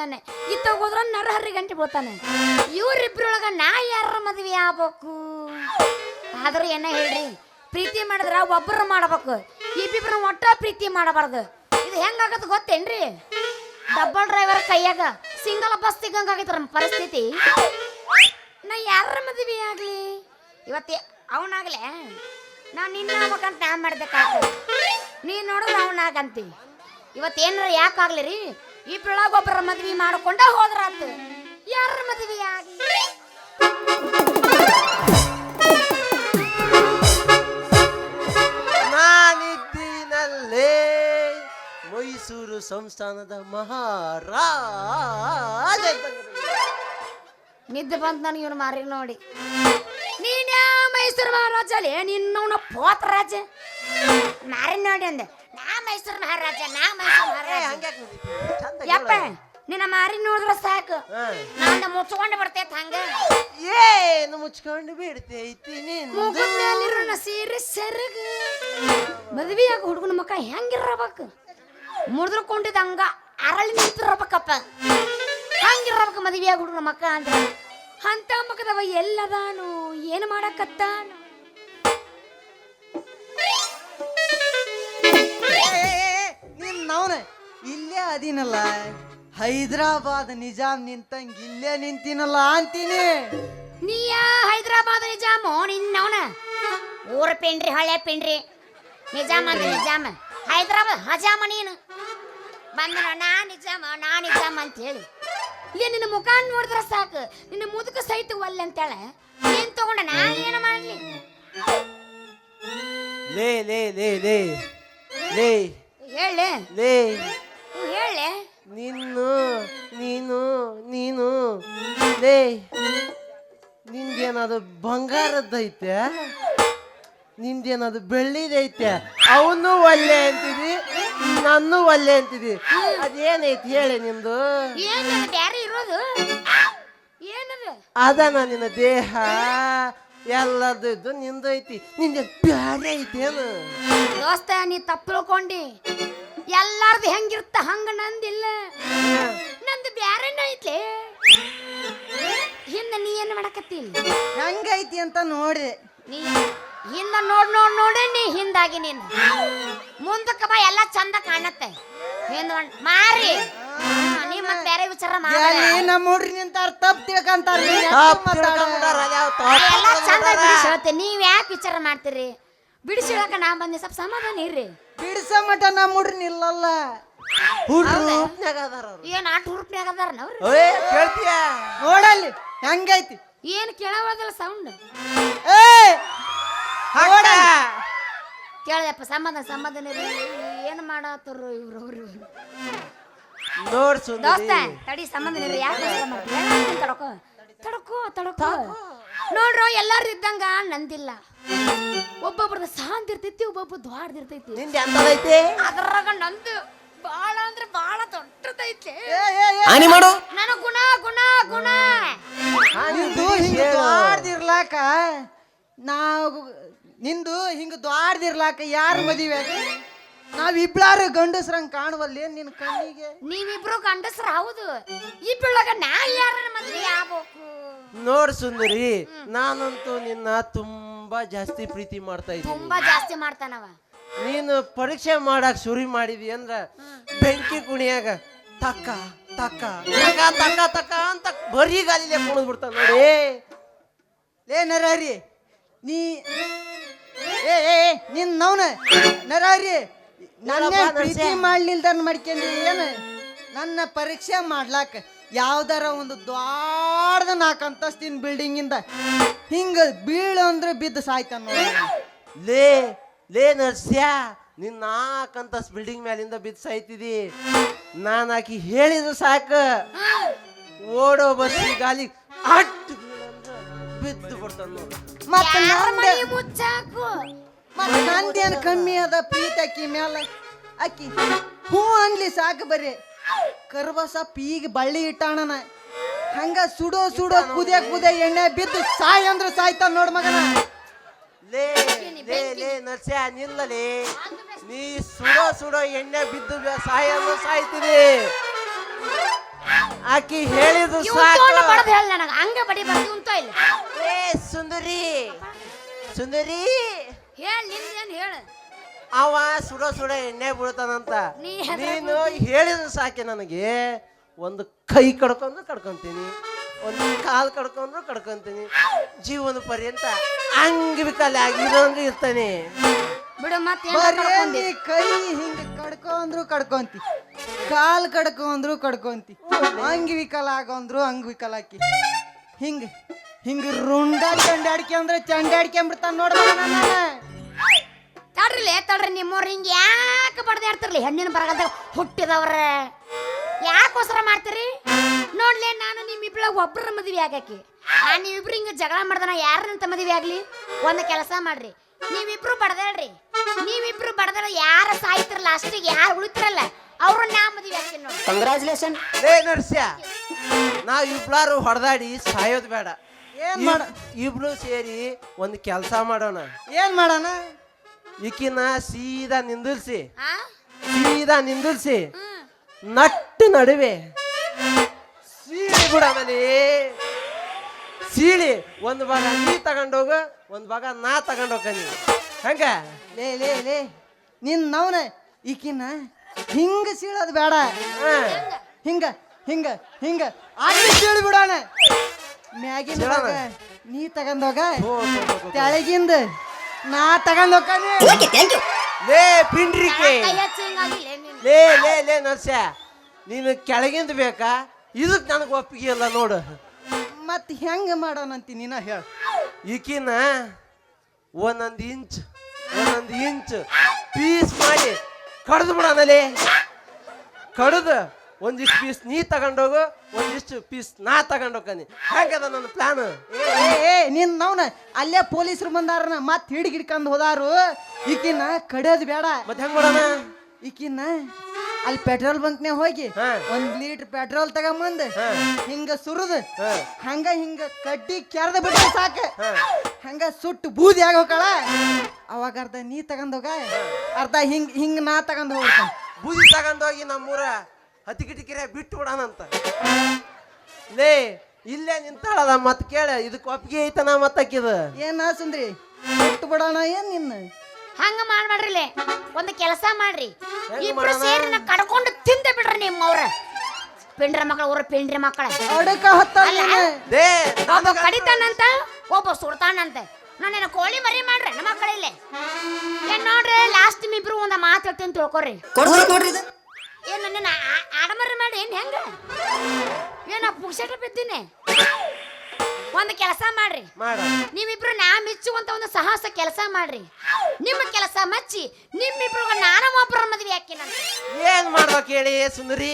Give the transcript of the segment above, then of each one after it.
ಬೀಳ್ತಾನೆ ಇತ್ತ ಹೋದ್ರ ನರಹರಿ ಗಂಟೆ ಬೀಳ್ತಾನೆ ಇವ್ರಿಬ್ರೊಳಗ ನಾ ಯಾರ ಮದ್ವೆ ಆಗ್ಬೇಕು? ಆದ್ರೆ ಏನ ಹೇಳ್ರಿ, ಪ್ರೀತಿ ಮಾಡಿದ್ರ ಒಬ್ಬರು ಮಾಡ್ಬೇಕು. ಇಬ್ಬಿಬ್ರು ಒಟ್ಟ ಪ್ರೀತಿ ಮಾಡಬಾರ್ದು. ಇದು ಹೆಂಗಾಗತ್ತೆ ಗೊತ್ತೇನ್ರಿ? ಡಬಲ್ ಡ್ರೈವರ್ ಕೈಯಾಗ ಸಿಂಗಲ್ ಬಸ್ ಸಿಗಂಗಾಗೈತ್ರ ನಮ್ಮ ಪರಿಸ್ಥಿತಿ. ನಾ ಯಾರ ಮದ್ವೆ ಆಗ್ಲಿ? ಇವತ್ತೆ ಅವನಾಗ್ಲೆ? ನಾ ನಿನ್ನ ಆಗ್ಬೇಕಂತ ನಾ ಕಾಕ ನೀ ನೋಡಿದ್ರೆ ಅವನಾಗಂತಿ ಇವತ್ತೇನಾರ ಯಾಕಾಗ್ಲಿ ರೀ? ಇಬ್ರೊಳಗ ಒಬ್ಬರ ಮದ್ವಿ ಮಾಡ್ಕೊಂಡ ಹೋದ್ರಾತು. ಯಾರ ಮದ್ವಿ ಆಗಿ ನಾನಿದ್ದೀನಲ್ಲೇ ಮೈಸೂರು ಸಂಸ್ಥಾನದ ಮಹಾರಾಜ. ನಿದ್ದೆ ಬಂತ ನನಗೆ ಇವನು ಮಾರಿ ನೋಡಿ. ನೀನ್ಯಾ ಮೈಸೂರು ಮಹಾರಾಜ ಅಲ್ಲೇ? ನಿನ್ನವನ ಪೋತ ರಾಜ? ಮಾರಿ ನೋಡಿ ಅಂದೆ. ಮೈಸೂರು ಮಹಾರಾಜ ನಾ ಮೈಸೂರು ಮಹಾರಾಜ. ಯಪ್ಪ ನಿನ್ನ ಮಾರಿ ನೋಡಿದ್ರ ಸಾಕು. ನಾನು ಮುಚ್ಕೊಂಡು ಬಿಡ್ತೈತೆ ಹಂಗ. ಏನು ಮುಚ್ಕೊಂಡು ಬಿಡ್ತೈತಿ ನೀನು ಸೀರೆ ಸೆರಗ. ಮದ್ವೆಯಾಗ ಹುಡುಗನ ಮಕ್ಕ ಹೆಂಗಿರ್ಬೇಕು ಮುಡಿದ್ಕೊಂಡಿದ್ದ ಹಂಗ ಅರಳಿ ನಿಂತಿರ್ಬೇಕಪ್ಪ ಹಂಗಿರ್ಬೇಕು ಆಗ ಹುಡುಗನ ಮಕ್ಕ ಅಂದ್ರೆ? ಅಂತ ಮಕ್ಕದವ ಎಲ್ಲದಾನು? ಏನು ಮಾಡಕತ್ತಾನು? ನಿನ್ನವನ ಇಲ್ಲೇ ಅದೀನಲ್ಲ. ಹೈದರಾಬಾದ್ ನಿಜಾಮ್ ನಿಂತಂಗ ಇಲ್ಲೇ ನಿಂತೀನಲ್ಲ ಅಂತೀನಿ. ನೀಯ ಹೈದರಾಬಾದ್ ನಿಜಾಮ್? ನಿನ್ನವನ ಊರ ಪಿಂಡ್ರಿ ಹಳೆ ಪಿಂಡ್ರಿ. ನಿಜಾಮ್ ಅಂದ್ರೆ ನಿಜಾಮ. ಹೈದರಾಬಾದ್ ಹಜಾಮ ನೀನು. ಬಂದ ನಾ ನಿಜಾಮ ನಾ ನಿಜಾಮ ಅಂತ ಹೇಳಿ ಇಲ್ಲಿ ನಿನ್ನ ಮುಖ ನೋಡಿದ್ರೆ ಸಾಕು. ನಿನ್ನ ಮುದುಕ ಸಹಿತ ಒಲ್ಲೆ ಅಂತೇಳ. ಏನ್ ತಗೊಂಡ? ನಾ ಏನು ಮಾಡ್ಲಿ? ಲೇ ಲೇ ಲೇ ಲೇ. ಲೇ. ಹೇಳಿ. ಲೇ. ಹೇಳಿ. ನಿನ್ನು ನೀನು ನೀನು. ಲೇ. ನಿಂದೇನದು ಬಂಗಾರದ್ದೈತೆ ನಿಂದೇನದು ಬೆಳ್ಳಿದೈತೆ ಅವನು ಒಳ್ಳೆ ಅಂತಿದಿ ನಾನು ಒಳ್ಳೆ ಅಂತಿದಿ. ಅದೇನೈತಿ ಹೇಳಿ ನಿಂದು? ಏನದು ಬ್ಯಾರೆ ಇರೋದು? ಏನದು ಅದನ ನಿನ್ನ ದೇಹ. ಎಲ್ಲದ್ದು ನಿಂದೈತಿ. ನಿಂದೆ ಬ್ಯಾರೆ ಐತೇನು? ದೋಸ್ತ ನೀ ತಪ್ಪಲ್ಕೊಂಡಿ ಎಲ್ಲರದು ಹೆಂಗಿರ್ತ ಹಂಗ ನಂದಿಲ್ಲ. ನಂದು ಬ್ಯಾರೆನ ಐತಿ ಹಿಂದ ನೀ ಏನ್ ಮಾಡಕತ್ತಿಲ್ಲ ಹೆಂಗೈತಿ ಅಂತ ನೋಡಿ. ನೀ ಹಿಂದ ನೋಡ್ ನೋಡ್ ನೋಡಿ ನೀ ಹಿಂದಾಗಿ ನೀನು. ಮುಂದಕ್ಕೆ ಬಾ ಎಲ್ಲ ಚಂದ ಕಾಣತ್ತೆ. ಹಿಂದ ಮಾರಿ. ನೀ ಬೇರೆ ವಿಚಾರ ಮಾಡಲ್ಲ. ಎಲ್ಲಿ ನಮ್ಮ ಹುಡ್ರಿ ನಿಂತಾರ ತಪ್ಪು ತಿಳ್ಕಂತಾರ ತಪ್ಪ್ ತಿಳ್ಕೊಂಬಿಟ್ಟಾರ, ಅದ್ಯಾವ್ ತಪ್ಪ್ ಎಲ್ಲ ಚಂದ ತಿಳ್ಕೊಂಬಿಟ್ಟಾರ. ಬಿಡಿಸಿ ಹೇಳ್ತೆ ನೀವ್ ಯಾಕೆ ವಿಚಾರ ಮಾಡ್ತೀರಿ? ಬಿಡಿಸಿ ಹೇಳಕ ನಾ ಬಂದೆ ಸ್ವಲ್ಪ ಸಮಾಧಾನ ಇರ್ರಿ. ಬಿಡಿಸ ಮಟ ನಮ್ಮ ಹುಡ್ರಿ ನಿಲ್ಲಲ್ಲ. ಹುಡ್ರು ರೂಪ್ನ್ಯಾಗ ಅದಾರ ಅವ್ರು. ಏನ್ ಆಟ ಹುರುಪ್ನ್ಯಾಗ ಅದಾರ ಕೇಳ್ತೀಯ? ನೋಡಲ್ಲಿ ಹೆಂಗೈತಿ? ಏನ್ ಕೇಳವದಲ್ಲ ಸೌಂಡ್ ಏ. ಕೇಳದಪ್ಪ ಸಮಾಧಾನ ಸಮಾಧಾನ ಇರ್ರಿ. ಏನ್ ಮಾಡತ್ತರು ಇವ್ರು ಅವ್ರು? ನೋಡ್ ದೋಸ್ತ ಸುಂದರಿ ತಡಿ ಸಂಬಂಧ ಯಾಕೆ ತಡಕೋ? ತಡಕೋ ತಡಕೋ. ನೋಡ್ರು ಎಲ್ಲಾರು ಇದ್ದಂಗ ನಂದಿಲ್ಲ. ಒಬ್ಬೊಬ್ರದ ಸಾಂತ ಇರ್ತೈತಿ ಒಬ್ಬೊಬ್ಬ ದ್ವಾಡ್ದಿರ್ತೈತಿ ಇರ್ತೈತಿ. ಅದ್ರಾಗ ನಂದು ಬಾಳ ಅಂದ್ರೆ ಬಾಳ ದೊಡ್ಡದೈತಿ. ನನ ಹಾನಿ ಮಾಡು. ನನ್ನ ಗುಣ ಗುಣ ಗುಣ. ನಿಂದು ಹಿಂಗ ದ್ವಾಡ್ದಿರ್ಲಾಕ ನಾವು ನಿಂದು ಹಿಂಗ ದ್ವಾಡ್ದಿರ್ಲಾಕ ಯಾರು ಮದುವೆ ಆಕಿ? ನಾವ್ ಇಬ್ಳಾರು ಗಂಡಸ್ರಂಗ್ ಕಾಣುವಲ್ಲಿ ನಿನ್ ಕಣ್ಣಿಗೆ? ನೀವಿಬ್ರು ಗಂಡಸ್ರ ಹೌದು. ಬೆಳಗ ನಾ ಯಾರ ಮದ್ವೆ ಆಗ್ಬೇಕು? ನೋಡ್ ಸುಂದರಿ ನಾನಂತೂ ನಿನ್ನ ತುಂಬಾ ಜಾಸ್ತಿ ಪ್ರೀತಿ ಮಾಡ್ತಾ ಇದ್ದೀನಿ. ತುಂಬಾ ಜಾಸ್ತಿ ಮಾಡ್ತಾನವ. ನೀನು ಪರೀಕ್ಷೆ ಮಾಡಕ್ ಶುರು ಮಾಡಿದಿ ಅಂದ್ರ ಬೆಂಕಿ ಕುಣಿಯಾಗ ತಕ್ಕ ತಕ್ಕ ತಕ್ಕ ತಕ್ಕ ತಕ ಅಂತ ಬರೀ ಗಾಲಿಲೆ ಕುಣಿದ್ ಬಿಡ್ತಾನ ನೋಡಿ. ಏ ನರಹರಿ ನೀ ಏ ಏ ಏ, ನಿನ್ ನವ್ನ ನರಹರಿ ನನ್ನ ಪ್ರೀತಿ. ಮಾಡ್ಲಿಲ್ದನ್ ಮಾಡ್ಕೊಂಡಿ ಏನು? ನನ್ನ ಪರೀಕ್ಷೆ ಮಾಡ್ಲಾಕ ಯಾವ್ದಾರ ಒಂದು ದ್ವಾಡ್ದ ನಾಲ್ಕು ಅಂತಸ್ತಿನ ಬಿಲ್ಡಿಂಗ್ ಇಂದ ಹಿಂಗ ಬೀಳು ಅಂದ್ರೆ ಬಿದ್ದು ಸಾಯ್ತಾನ ನೋಡಿ. ಲೇ ಲೇ ನರ್ಸ್ಯ ನಿನ್ನ ಅಂತಸ್ ಬಿಲ್ಡಿಂಗ್ ಮ್ಯಾಲಿಂದ ಬಿದ್ದು ಸಾಯ್ತಿದಿ. ನಾನು ಆಕಿ ಹೇಳಿದ್ರು ಸಾಕು. ಓಡೋ ಬಸ್ ಗಾಲಿ ಅಟ್ ಬಿದ್ದು ಬಿಡ್ತಾನ ನೋಡು. ಮತ್ತ ಯಾರ ನಂದ ಮನೆ ಮುಚ್ಚಾಕು ಕಮ್ಮಿ ಅದ ಪ್ರೀತಿ ಅಕ್ಕಿ ಮ್ಯಾಲ? ಅಕ್ಕಿ ಹೂ ಅನ್ಲಿ ಸಾಕು ಬರ್ರಿ. ಕರ್ವಸ ಪೀಗ್ ಬಳ್ಳಿ ಇಟ್ಟಾಣನ ಹಂಗ ಸುಡೋ ಸುಡೋ ಕುದಿಯ ಕುದಿಯ ಎಣ್ಣೆ ಬಿದ್ದು ಸಾಯ್ ಅಂದ್ರೆ ಸಾಯ್ತಾನ ನೋಡ್ ಮಗನ. ಲೇ ಲೇ ಲೇ ನರ್ಸೆ ನಿಲ್ಲಲೇ ನೀ ಸುಡೋ ಸುಡೋ ಎಣ್ಣೆ ಬಿದ್ದು ಸಾಯ್ ಅಂದ್ರೆ ಸಾಯ್ತೀನಿ. ಆಕಿ ಹೇಳಿದ್ರು ಸಾಕು. ಬಡದ್ ಹೇಳ ನನಗ. ಹಂಗ ಬಡಿ ಬರ್ತಿ ಉಂತೋ ಇಲ್ಲ? ಏ ಸುಂದರಿ ಸುಂದರಿ. ಹೇಳ ನಿಂದೇನ್ ಹೇಳ? ಅವ ಸುಡೋ ಸುಡೋ ಎಣ್ಣೆ ಬೀಳ್ತಾನಂತ. ನೀ ನೀನು ಹೇಳಿದ್ರೆ ಸಾಕೆ ನನಗೆ. ಒಂದು ಕೈ ಕಡ್ಕೊಂಡ್ರು ಕಡ್ಕೊಂತೀನಿ. ಒಂದು ಕಾಲು ಕಡ್ಕೊಂಡ್ರು ಕಡ್ಕೊಂತೀನಿ. ಜೀವನ ಪರ್ಯಂತ ಅಂಗವಿಕಲ ಆಗಿರೋಂಗೆ ಇರ್ತಾನೆ. ಬಿಡು ಮತ್ತೆ ಬರೇ ನೀ ಕೈ ಹಿಂಗ ಕಡ್ಕೊಂಡ್ರು ಕಡ್ಕೊಂತಿ. ಕಾಲ್ ಕಡ್ಕೊಂಡ್ರು ಕಡ್ಕೊಂತಿ. ಅಂಗವಿಕಲ ಆಗೋಂದ್ರು ಅಂಗವಿಕಲ ಆಕಿ. ಹಿಂಗ ಹಿಂಗ ರುಂಡ ಚಂಡಾಡ್ಕೆ ಅಂದ್ರೆ ಚಂಡಾಡ್ಕೊಂಬಿಡ್ತಾನ ತಡ್ರಿಲೆ ತಡ್ರಿ ನಿಮ್ಮವ್ರು. ಹಿಂಗ ಯಾಕೆ ಬಡ್ದಾಡ್ತಿರ್ಲಿ ಹೆಣ್ಣಿನ ಬರಗಲ್ದಾಗ ಹುಟ್ಟಿದವ್ರ. ಯಾಕೋಸ್ಕರ ಮಾಡ್ತೀರಿ? ನೋಡ್ಲಿ ನಾನು ನಿಮ್ಮಿಬ್ಳ ಒಬ್ಬರ ಮದುವೆ ಆಗಾಕಿ ಆ ನೀವಿಬ್ರು ಹಿಂಗ ಜಗಳ ಮಾಡ್ದನ ಯಾರನ್ನಂತ ಮದುವೆ ಆಗ್ಲಿ? ಒಂದು ಕೆಲಸ ಮಾಡ್ರಿ. ನೀವಿಬ್ರು ಬಡದೇಳ್ರಿ ನೀವಿಬ್ರು ಬಡದಾಡ ಯಾರ ಸಾಯ್ತಿರಲ್ಲ ಅಷ್ಟಿಗೆ ಯಾರು ಉಳಿತಿರಲ್ಲ ಅವ್ರು ನಾ ಮದುವೆ ಆಗ್ತೀನಿ ನೋಡಿ ಕಂಗ್ರಾಚುಲೇಷನ್ ಲೇ ನರ್ಸ್ಯ ನಾವ್ ಇಬ್ಲಾರು ಹೊಡೆದಾಡಿ ಸಾಯೋದು ಬೇಡ. ಏನ್ ಮಾಡ ಇಬ್ರು ಸೇರಿ ಒಂದು ಕೆಲಸ ಮಾಡೋಣ. ಏನ್ ಮಾಡೋಣ? ಈಕಿನ ಸೀದಾ ನಿಂದಿಲ್ಸಿ ಆ? ಸೀದಾ ನಿಂದಿಲ್ಸಿ ಹ್ಮ್. ನಟ್ಟು ನಡುವೆ. ಸೀಳಿ ಬಿಡಮಲಿ ಸೀಳಿ. ಒಂದು ಭಾಗ ನೀ ತಗೊಂಡೋಗು ಒಂದು ಭಾಗ ನಾ ತಗೊಂಡೋಗ್ಕನಿ ಹಂಗ? ಲೇ ಲೇ ಲೇ. ನಿನ್ ನವನ. ಈಕಿನ ಹಿಂಗ ಸೀಳೋದು ಬೇಡ. ಹಾ. ಹಿಂಗ ಹಿಂಗ ಹಿಂಗ. ಅಲ್ಲಿ ಸೀಳಿ ಬಿಡೋಣ. ಮ್ಯಾಗಿನ ಸೀಳೋಣ? ಭಾಗ ನೀ ತಗೊಂಡೋಗ ಹೋ, ಹೋ, ಹೋ, ಹೋ. ತೆಳಗಿಂದ. ನಾ ತಗೊಂಡೋಗ್ತಾನೆ ಲೇ ಪಿಂಡ್ರಿಕೆ. ಕೈ ಹಚ್ಚಿ ಹಿಂಗಾಗಿಲ್ಲ ನೀನು. ಲೇ ಲೇ ಲೇ ನರ್ಸ ನೀನು ಕೆಳಗಿಂದ ಬೇಕಾ? ಇದಕ್ಕೆ ನನಗೆ ಒಪ್ಪಿಗೆ ಇಲ್ಲ ನೋಡು. ಮತ್ ಹೆಂಗ ಮಾಡೋಣಂತಿ ನೀನ ಹೇಳ. ಈಕಿನ ಒಂದೊಂದು ಇಂಚ್ ಒಂದೊಂದು ಇಂಚ್ ಪೀಸ್ ಮಾಡಿ ಕಡ್ದು ಬಿಡೋಣಲೇ ಕಡ್ದು ಒಂದಿಷ್ಟು ಪೀಸ್ ನೀ ತಗೊಂಡೋಗು ಒಂದಿಷ್ಟು ಪೀಸ್ ನಾ ತಗೊಂಡೋಗ್ತಾನೆ. ಹೆಂಗದ ನನ್ನ ಪ್ಲಾನ್ ಏ ಏ, ಏ ನಿನ್ ನವ್ನ ಅಲ್ಲೇ ಪೊಲೀಸರು ಬಂದಾರನ ಮತ್ ಹಿಡಿ ಹಿಡ್ಕೊಂಡು ಹೋದಾರು. ಈಕಿನ ಕಡಿಯೋದು ಬೇಡ. ಮತ್ತೆ ಹೆಂಗ್ ಮಾಡೋಣ? ಈಕಿನ ಅಲ್ಲಿ ಪೆಟ್ರೋಲ್ ಬಂಕ್ನ್ಯಾಗ ಹೋಗಿ ಹಾ. ಒಂದ್ ಲೀಟರ್ ಪೆಟ್ರೋಲ್ ತಗೊಂಬಂದ್. ಹಿಂಗ ಸುರುದ್ ಹಾ. ಹಂಗ ಹಿಂಗ ಕಡ್ಡಿ ಕೆರೆದ ಬಿಟ್ಟು ಸಾಕ. ಹಂಗ ಸುಟ್ಟು ಬೂದಿ ಆಗ ಹೋಗಳ ಅವಾಗ ಅರ್ಧ ನೀ ತಗೊಂಡೋಗ ಅರ್ಧ ಹಿಂಗ್ ಹಿಂಗ್ ನಾ ತಗೊಂಡ್ ಹೋಗ್ತಾನ ಬೂದಿ ತಗೊಂಡೋಗಿ ನಮ್ಮೂರ. ಹತ್ತಿ ಕಿಟಿಕಿರೆ ಬಿಟ್ಟು ಬಿಡೋಣಂತ ಲೇ ಇಲ್ಲೇ ನಿಂತಾಳದ ಮತ್ ಕೇಳ ಇದಕ್ಕೆ ಒಪ್ಪಿಗೆ ಐತನ ಮತ್ತಕ್ಕಿದ ಏನ ಸುಂದ್ರಿ? ಬಿಟ್ಟು ಬಿಡೋಣ ಏನ್ ನಿನ್ನ? ಹಂಗ ಮಾಡ್ಬೇಡ್ರಿಲೆ ಒಂದು ಕೆಲಸ ಮಾಡ್ರಿ. ಇಬ್ರು ಸೇರಿ ನಾ ಕಡ್ಕೊಂಡು ತಿಂದ ಬಿಡ್ರಿ ನಿಮ್ಮವ್ರ ಪಿಂಡ್ರ ಮಕ್ಕಳ ಊರ ಪಿಂಡ್ರಿ ಮಕ್ಕಳ ಅಡಕ ಹತ್ತಲ್ಲ ಅಲ್ಲ. ಲೇ ಒಬ್ಬ ಕಡಿತಾನಂತ ಒಬ್ಬ ಸುಡ್ತಾನಂತೆ. ನಾನೇನು ಕೋಳಿ ಮರಿ ಮಾಡ್ರಿ ನಮ್ಮ ಮಕ್ಕಳಿಲ್ಲೇ ಏನ್ ನೋಡ್ರಿ ಲಾಸ್ಟ್ ಇಬ್ರು ಒಂದ ಮಾತು ಹೇಳ್ತೀನಿ ತಿಳ್ಕೊರಿ. ಕೊಡ್ರಿ ನೋಡ್ರಿ ಇದು ಏನ್ ನನ್ನ ಆಡಮರ ಮಾಡಿ ಏನು ಹೆಂಗ? ಏನ ಪುಕ್ಷಟ ಬಿದ್ದೀನಿ? ಒಂದು ಕೆಲಸ ಮಾಡ್ರಿ. ಮಾಡ. ನೀವಿಬ್ರು ನಾ ಮೆಚ್ಚುವಂತ ಒಂದು ಸಾಹಸ ಕೆಲಸ ಮಾಡ್ರಿ. ನಿಮ್ಮ ಕೆಲಸ ಮಚ್ಚಿ ನಿಮ್ಮಿಬ್ರು ನಾನು ಒಬ್ಬರ ಮದ್ವೆ ನಾನು ಏನ್ ಮಾಡ್ಬೇಕು ಹೇಳಿ ಸುಂದರಿ?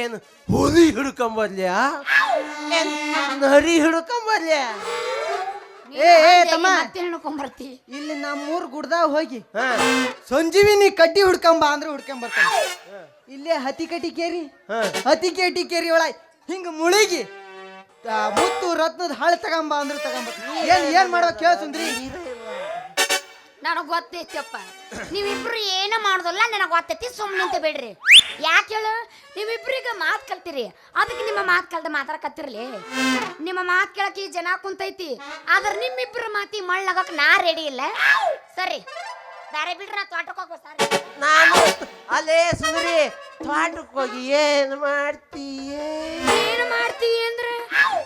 ಏನು ಹುಲಿ ಹಿಡ್ಕೊಂಬರ್ಲ್ಯಾ ನರಿ ಹಿಡ್ಕೊಂಬರ್ಲ್ಯಾ ಏ, ಏ, ತಮ್ಮ. ಮತ್ತೆ ಇಲ್ಲಿ ನಮ್ಮೂರ್ ಗುಡ್ದಾಗ ಹೋಗಿ ಸಂಜೀವಿ ಸಂಜೀವಿನಿ ಕಡ್ಡಿ ಹುಡ್ಕೊಂಬ ಅಂದ್ರೆ ಹುಡ್ಕೊಂಡ್ ಬರ್ತಾನೆ ಇಲ್ಲೇ ಹತಿ ಕಟ್ಟಿ ಕೇರಿ ಹಾ ಹತಿ ಕೇಟಿ ಕೇರಿ ಒಳ ಹಿಂಗ ಮುಳುಗಿ ಆ, ಮುತ್ತು ರತ್ನದ ಹಾಳೆ ತಗೊಂಬ ಅಂದ್ರೆ ತಗೊಂಬ ಏನ್ ಏನ್ ಮಾಡೋ ಕೇಳ ಸುಂದ್ರಿ ನನಗೆ ಗೊತ್ತೈತಪ್ಪ ನೀವಿಬ್ರು ಏನು ಮಾಡುದಲ್ಲ ನನಗೆ ಗೊತ್ತೈತಿ ಸುಮ್ಮನೆ ಅಂತ ಬಿಡ್ರಿ ಯಾಕೆ ಹೇಳು? ನೀವಿಬ್ರಿಗೆ ಮಾತು ಕಲ್ತಿರಿ. ಅದಕ್ಕೆ ನಿಮ್ಮ ಮಾತು ಕಲ್ದ ಮಾತಾಡಕತ್ತಿರಲಿ ನಿಮ್ಮ ಮಾತು ಕೇಳಕ್ಕೆ ಈ ಜನ ಕುಂತೈತಿ. ಆದ್ರೆ ನಿಮ್ಮಿಬ್ಬರ ಮಾತಿ ಮಳ್ಳಾಗಕ್ಕೆ ನಾ ರೆಡಿ ಇಲ್ಲ. ಸರಿ. ಬೇರೆ ಬಿಡ್ರಿ ನಾ ತೋಟಕ್ಕೆ ಹೋಗ್ಬೋ ಸರಿ. ನಾನು ಅಲ್ಲೇ ಸುಂದರಿ ತೋಟಕ್ಕೆ ಹೋಗಿ ಏನ್ ಮಾಡ್ತೀಯೇ? ಏನು ಮಾಡ್ತೀಯ ಅಂದ್ರೆ?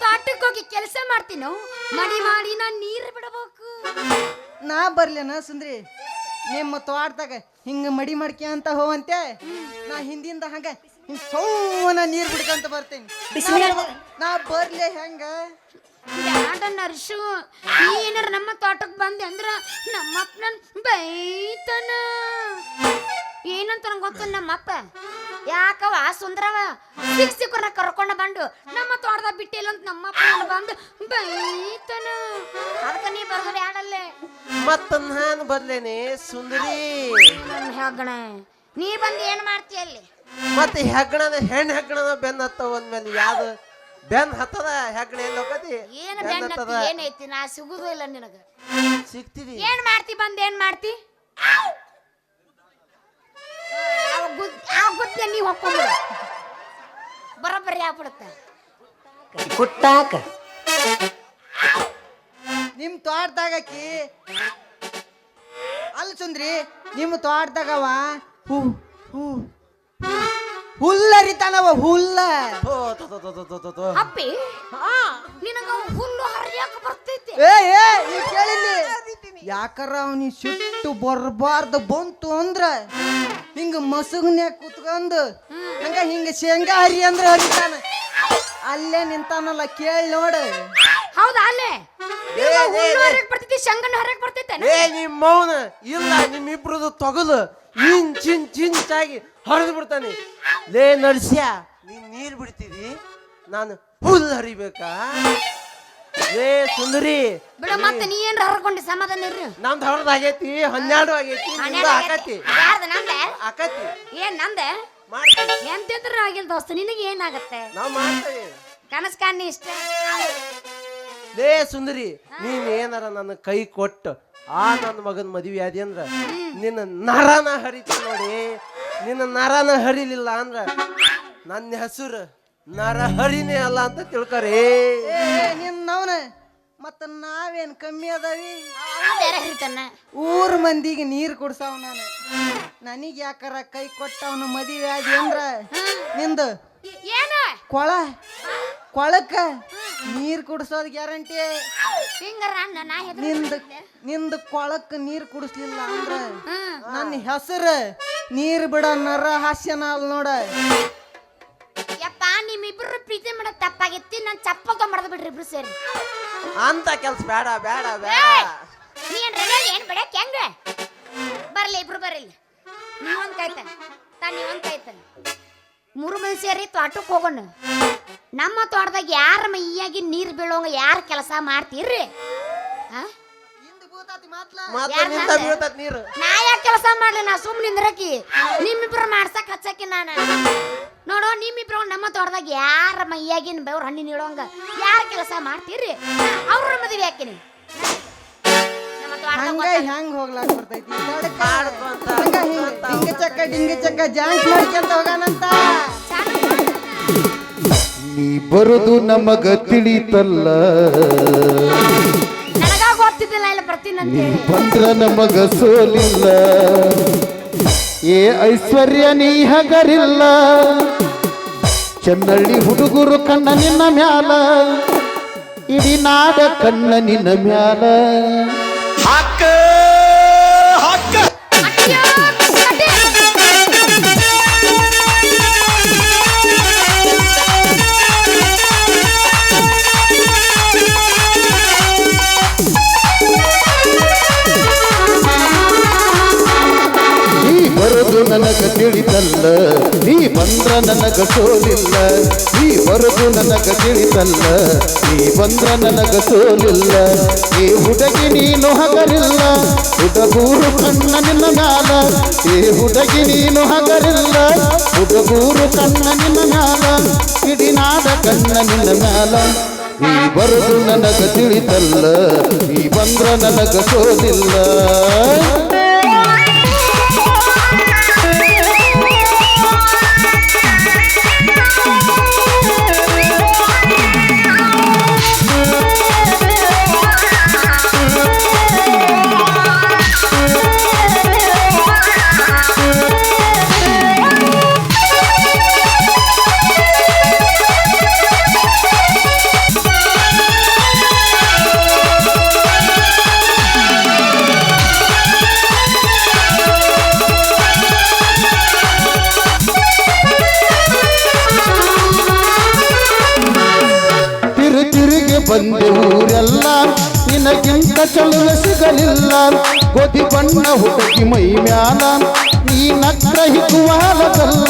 ತೋಟಕ್ಕೆ ಹೋಗಿ ಕೆಲಸ ಮಾಡ್ತೀನೋ. ಮಡಿ ಮಾಡಿ ನಾನು ನೀರು ಬಿಡಬೇಕು. ನಾ ಬರಲೇನ ಸುಂದ್ರಿ ನಿಮ್ಮ ತೋಟದಾಗ ಹಿಂಗ ಮಡಿ ಮಡ್ಕೆ ಅಂತ ಹೋವಂತೆ? ನಾ ಹಿಂದಿಂದ ಹಂಗ ಹಿಂಗ್ ಸೌನ ನೀರ್ ಬಿಡ್ಕಂತ ಬರ್ತೀನಿ. ನಾ ಬರ್ಲೆ ಹೆಂಗ? ಬ್ಯಾಡ ನರ್ಸು? ನೀ ಏನಾರ ನಮ್ಮ ತೋಟಕ್ ಬಂದೆ ಅಂದ್ರ ನಮ್ಮಪ್ಪ ನನ್ ಬೈತನ. ಏನಂತ ನಂಗೆ ಗೊತ್ತ ನಮ್ಮಪ್ಪ? ಯಾಕವ ಸುಂದರವ? ಸಿಕ್ ಸಿಕ್ಕರ ಕರ್ಕೊಂಡ ಬಂದು ನಮ್ಮ ತೋಟದ ಬಿಟ್ಟಿಲ್ಲ ಅಂತ ನಮ್ಮಪ್ಪ ನನ್ ಬಂದು ಬೈತನ. ಅದಕ್ಕೆ ನೀ ಬರ್ದು ಯಾಡಲ್ಲೇ? ಮತ್ತ ನಾನು ಬರ್ಲೇನೆ ಸುಂದರಿ. ಹೆಗ್ಗಣ ನೀ ಬಂದು ಏನು ಮಾಡ್ತಿ ಅಲ್ಲಿ? ಮತ್ತೆ ಹೆಗ್ಗಣನ ಹೆಣ್ಣು ಹೆಗ್ಗಣನ ಬೆನ್ನ ಹತ್ತ ಒಂದ್ಮೇಲೆ ಯಾವ್ದು? ಬೆನ್ ಹತ್ತದ ಹೆಗ್ಗಣ ಎಲ್ಲ ಹೋಗತಿ? ಏನು ಏನೈತಿ ನಾ ಸಿಗುದು ಇಲ್ಲ ನಿನಗ. ಸಿಗ್ತಿದಿ ಏನ್ ಮಾಡ್ತಿ ಬಂದ್ ಏನ್ ಮಾಡ್ತಿ? ಅವ ಗುದ್ ಆ ಗುದ್ದೆ ನೀವ್ ಹೊಕ್ಕೊಂಬಿಡು ಬರೋಬ್ಬರಿ ಆಗ್ಬಿಡುತ್ತೆ ಕುಟ್ಟಾಕ ನಿಮ್ ಅಲ್ಲ ಸುಂದ್ರಿ ನಿಮ್ಮ ತೋಟದಾಗವ ಹೂ ಹೂ. ಹುಲ್ಲರಿತಾನವ ಹುಲ್ಲ. ಥೋ, ಥೋ, ಥೋ, ಥೋ, ಥೋ, ಥೋ, ಥೋ, ಥೋ. ಅಪ್ಪಿ ನಿನಗ ಹುಲ್ಲು ಹರಿಯಾಕ ಬರ್ತೈತಿ. ಏ ಏ ಕೇಳಿ ಕೇಳಿಲ್ಲಿ. ಯಾಕರ ಅವನಿ ಸಿಟ್ಟು ಬರಬಾರ್ದು ಬಂತು ಅಂದ್ರ? ಹಿಂಗ ಮಸುಗ್ನ್ಯಾಗ ಕುತ್ಕೊಂಡು ಹಂಗ ಹಿಂಗ ಶೇಂಗಾ ಹರಿ ಅಂದ್ರೆ ಹರಿತಾನ. ಅಲ್ಲೇ ನಿಂತಾನಲ್ಲ ಕೇಳಿ ನೋಡು. ಹೌದಾ ಅಲ್ಲೇ. ಹರಿಯಕ್ ಬರ್ತೈತಿ ಶಂಗನ ಹರಿಯಕ್ ಬರ್ತೈತೆ ಏ ನಿಮ್ ಮೌನ ಇಲ್ಲ ನಿಮ್ಮಿಬ್ರದು ತೊಗಲು ಇಂಚ್ ಇಂಚ್ ಇಂಚಾಗಿ ಹರಿದು ಬಿಡ್ತಾನೆ. ಲೇ ನಡ್ಸ್ಯ ನೀನ್ ನೀರ್ ಬಿಡ್ತೀವಿ ನಾನು ಹುಲ್ ಹರಿಬೇಕಾ? ಲೇ ಸುಂದರಿ. ಬಿಡ ಮತ್ತೆ ನೀ ಏನ್ ಹರ್ಕೊಂಡಿ ಸಮಾಧಾನ ಇರ್ರಿ. ನಮ್ದು ಹರಿದು ಆಗೈತಿ ಹನ್ನೆರಡು ಆಗೈತಿ ನಿಮ್ದು ಆಕತಿ. ಯಾರ್ದ ನಂದೆ? ಆಕತಿ. ಏನ್ ನಂದೆ? ಎಂತಿದ್ರು ಆಗಿಲ್ಲ ದೋಸ್ತ ನಿನಗೆ ಏನಾಗತ್ತೆ? ನಾವ್ ಮಾಡ್ತೇವೆ. ಕನಸ್ ಕಾಣಿ ಇಷ್ಟ? ಲೇ ಸುಂದರಿ ನೀನ್ ಏನಾರ ನನ್ನ ಕೈ ಕೊಟ್ಟು ಆ ನನ್ನ ಮಗನ ಮದುವೆ ಆದಿ ಅಂದ್ರ ನಿನ್ನ ನರನ ಹರಿತ ನೋಡಿ. ನಿನ್ನ ನರನ ಹರಿಲಿಲ್ಲ ಅಂದ್ರ ನನ್ನ ಹೆಸರು ನರ ಹರಿನೇ ಅಲ್ಲ ಅಂತ ತಿಳ್ಕರಿ ಏ ನಿನ್ನವನ ಮತ್ತ ನಾವೇನ್ ಕಮ್ಮಿ ಅದಾವಿ? ಬೇರೆ ಹರಿತಾನ ಊರ್ ಮಂದಿಗೆ ನೀರ್ ಕುಡ್ಸಾವ್ ನಾನು. ನನಗ್ ಯಾಕಾರ ಕೈ ಕೊಟ್ಟವನು ಮದುವೆ ಆದಿ ಅಂದ್ರ? ನಿಂದು ಏನ? ಕೊಳ ಕೊಳಕ್ಕ ನೀರ್ ಕುಡ್ಸೋದ್ ಗ್ಯಾರಂಟಿ? ಹಿಂಗಾರ ಅಣ್ಣ ನಾ ಹೆದ್ರ ನಿಂದ ನಿಂದ ಕೊಳಕ್ಕ ನೀರ್ ಕುಡಿಸ್ಲಿಲ್ಲ ಅಂದ್ರ? ನನ್ನ ಹೆಸರು ನೀರ್ ಬಿಡ ನರ ಹಾಸ್ಯನ ಅಲ್ ನೋಡ. ನಿಮ್ಮಿಬ್ರು ಪ್ರೀತಿ ಮಾಡೋ ತಪ್ಪಾಗಿತ್ತಿ ನಾನು ಚಪ್ಪಕ ತೊಗೊಂಬರ್ದು ಬಿಡ್ರಿ ಇಬ್ರು ಸೇರಿ. ಅಂತ ಕೆಲ್ಸ ಬೇಡ ಬೇಡ ಬೇಡ! ನೀ ಏನ್ ರೆಡಿ ಏನ್ ಬಿಡಕ್ ಹೆಂಗ? ಬರ್ಲಿ ಇಬ್ರು ಬರ್ಲಿ ನೀವೊಂದ್ ಕಾಯ್ತಾನ ತಾ ನೀವೊಂದ್ ಕಾಯ್ತಾನ ಮೂರು ಮಂದಿ ಸೇರಿ ತೋಟಕ್ಕೆ ಹೋಗೋಣ. ನಮ್ಮ ತೋಟದಾಗ ಯಾರ ಮೈಯಾಗಿ ನೀರ್ ಬೀಳೋಂಗ ಯಾರ ಕೆಲಸ ಮಾಡ್ತೀರ್ರಿ? ಆ? ಮತ್ತ ಯಾರ್ ನಿಂತ ನಂದೆ? ಬೀಳ್ತತ್ ನೀರು. ನಾ ಯಾಕೆ ಕೆಲಸ ಮಾಡ್ಲಿ? ನಾ ಸುಮ್ಮನೆ ನಿಂದ್ರಕಿ. ನಿಮ್ಮಿಬ್ರು ಮಾಡ್ಸಕ್ ಹಚ್ಚಕಿ ನಾನು. ನೋಡೋ ನಿಮ್ಮಿಬ್ರು ನಮ್ಮ ತೋಟದಾಗ ಯಾರ ಮೈಯಾಗಿನ ಬೆವ್ರ ಹಣ್ಣಿನ ಇಡೋಂಗ ಯಾರ ಕೆಲಸ ಮಾಡ್ತೀರಿ? ಅವ್ರ ಮದುವೆ ಹಾಕಿನಿ ನಮ್ಮ ತೋಟದಾಗ ಹಂಗ ಗೊತ್ತಲ್ಲ. ಹೆಂಗ್ ಹೋಗ್ಲಾಕ್ ಬರ್ತೈತಿ? ತಡ್ಕ. ಮಾಡ್ಕೊಂತ, ಹಿಂಗ ಡಿಂಗ ಚಕ್ಕ ಡಿಂಗ ಚಕ್ಕ ಜಾಂಕ್ ಮಾಡ್ಕೊಂತ ಹೋಗಾನಂತ. ನೀ ಬರುದು ನಮಗ ತಿಳಿತಲ್ಲ. ನನಗ ಗೊತ್ತಿದ್ದಿಲ್ಲ ಇಲ್ಲ ಬರ್ತೀನಿ ಅಂತ ನೀ ಬಂದ್ರ ನಮಗ ಸೋಲಿಲ್ಲ. ಏ ಐಶ್ವರ್ಯ ನೀ ಹಗರಿಲ್ಲ. ಚೆನ್ನಳ್ಳಿ ಹುಡುಗರು ಕಣ್ಣ ನಿನ್ನ ಮ್ಯಾಲ. ಇಡೀ ನಾಡ ಕಣ್ಣ ನಿನ್ನ ಮ್ಯಾಲ. ಹಕ್ಕ ಕಟ್ಟಿ. ತಿಳಿತಲ್ಲ ನೀ ಬಂದ್ರ ನನಗ ಸೋಲಿಲ್ಲ. ನೀ ಬರೆದು ನನಗ ತಿಳಿತಲ್ಲ ನೀ ಬಂದ್ರ ನನಗ ಸೋಲಿಲ್ಲ. ಈ ಹುಡುಗಿ ನೀನು ಹಗರಿಲ್ಲ ಹುಡುಗೂರು ಕಣ್ಣ ನಿನ್ನ ಮ್ಯಾಲ. ಈ ಹುಡುಗಿ ನೀನು ಹಗರಿಲ್ಲ ಹುಡುಗೂರು ಕಣ್ಣ ನಿನ್ನ ಮ್ಯಾಲ. ಇಡೀ ನಾಡ ಕಣ್ಣ ನಿನ್ನ ಮ್ಯಾಲ. ನೀ ಬರೆದು ನನಗ ತಿಳಿತಲ್ಲ, ನೀ ಬಂದ್ರ ನನಗ ಸೋಲಿಲ್ಲ. ಬಂದೆ ಊರೆಲ್ಲ ನಿನಗಿಂತ ಚಳುವ ಸಿಗಲಿಲ್ಲ. ಗೋಧಿ ಬಣ್ಣ ಹುಡುಗಿ ಮೈ ಮ್ಯಾಲ ನೀ ನಗ್ರ ಹಿಗುವಾಲದಲ್ಲ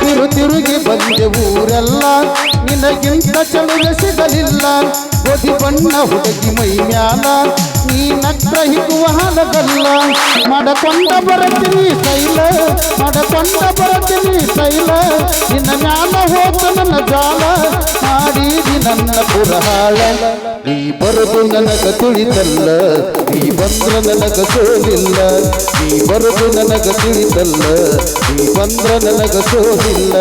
ತಿರು ತಿರುಗಿ ಬಂದೆ ಊರೆಲ್ಲ ನಿನಗಿಂತ ಚಳುವೆ ಸಿಗಲಿಲ್ಲ. ಗೋಧಿ ಬಣ್ಣ ಹುಡುಗಿ ಮೈ ಮ್ಯಾಲ. ನೀ ನಕ್ಕ ಹಿಗುವ ಹಾಲಗಲ್ಲ. ಮಡಕೊಂಡ ಬರತೀನಿ ತೈಲ. ಮಡಕೊಂಡ ಬರತೀನಿ ತೈಲ. ನಿನ್ನ ಮ್ಯಾಲ ಹೋತ ನನ್ನ ಜಾಲ. ಮಾಡಿದಿ ನನ್ನ ಪುರಹಾಳ ನೀ ಬರದು ನನಗ ತುಳಿದಲ್ಲ ನೀ ಬಂದ್ರ ನನಗ ಸೋಲಿಲ್ಲ. ನೀ ಬರದು ನನಗ ತುಳಿದಲ್ಲ ನೀ ಬಂದ್ರ ನನಗ ಸೋಲಿಲ್ಲ.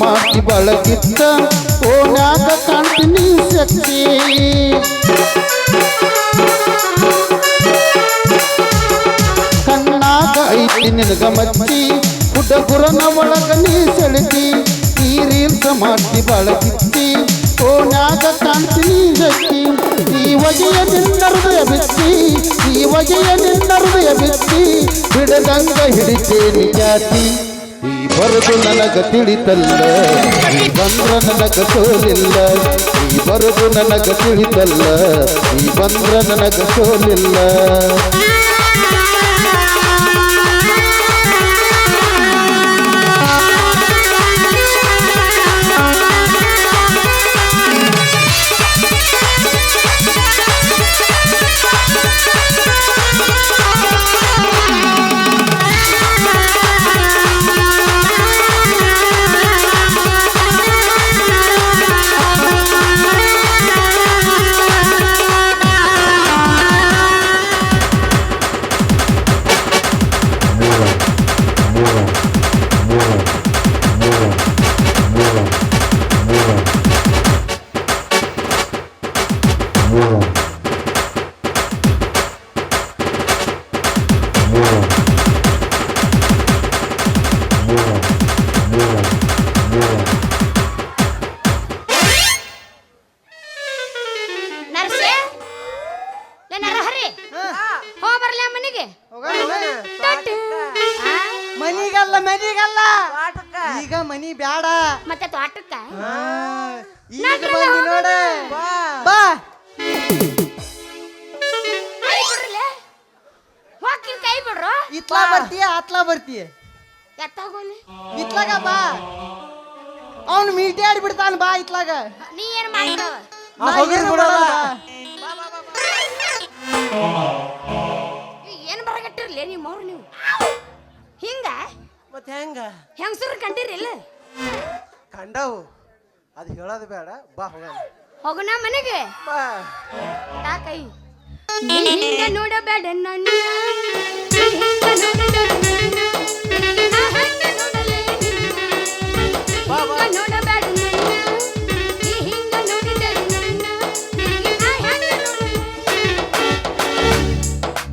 ಮಾಡಿ ಬಳಗಿತ್ತ ಓಣ್ಯಾಗ ಕಾಣ್ತೀನಿ ಶಕ್ತಿ ಕಣ್ಣಾಗ ಐತಿ ನಿನಗ ಮಚ್ಚಿ ಹುಡುಗರನ ಒಳಗ ನೀ ಸೆಳ್ತಿ ನೀ ಮಾತಿ ಬಳಗಿತ್ತಿ ಓಣ್ಯಾಗ ಕಾಣ್ತೀನಿ ಶಕ್ತಿ ಈ ವಗೆಯ ನಿನ್ನ ಬಿತ್ತಿ, ಈ ವಗೆಯ ನಿನ್ನ ಬಿತ್ತಿ, ಬಿಡದಂಗ ಹಿಡಿತೇನಿ ಜಾತಿ. ಈ ಬರದು ನನಗ ತಿಳಿತಲ್ಲ. ಈ ಬಂದ್ರ ನನಗ ಸೋಲಿಲ್ಲ. ಈ ಬರದು ನನಗ ತಿಳಿತಲ್ಲ. ಈ ಬಂದ್ರ ನನಗ ಸೋಲಿಲ್ಲ. ಇತ್ಲಾಗ ನೀ ಏನ್ ಮಾಡಿದವ ಹೋಗಿರ್ ಏನು ಬಿಡಲ್ಲ. ಮಾಡಲ್ಲ. ಏನ್ ಬರಗಟ್ಟಿರ್ಲಿ? ನೀವು ಅವ್ರು ನೀವು. ಹಿಂಗ? ಮತ್ತೆ ಹೆಂಗ? ಹೆಂಗಸರು ಕಂಡಿರಿಲ್ಲ ಕಂಡವು. ಅದು ಹೇಳೋದು ಬೇಡ. ಬಾ ಹೋಗೋಣ. ಹೋಗೋಣ ಮನೆಗೆ? ಬಾ. ತಾ ಕೈ. ನೀ ಹಿಂಗ ನೋಡಬೇಡ ನನ್ನ ನೀ ಹಿಂಗ ನೋಡಬೇಡ ನನ್ನ. ನಿನಗೆ ನಾ ನೋಡಲೇ ನಿನ್ನ. ಬಾ, ಬಾ. ಹಿಂಗ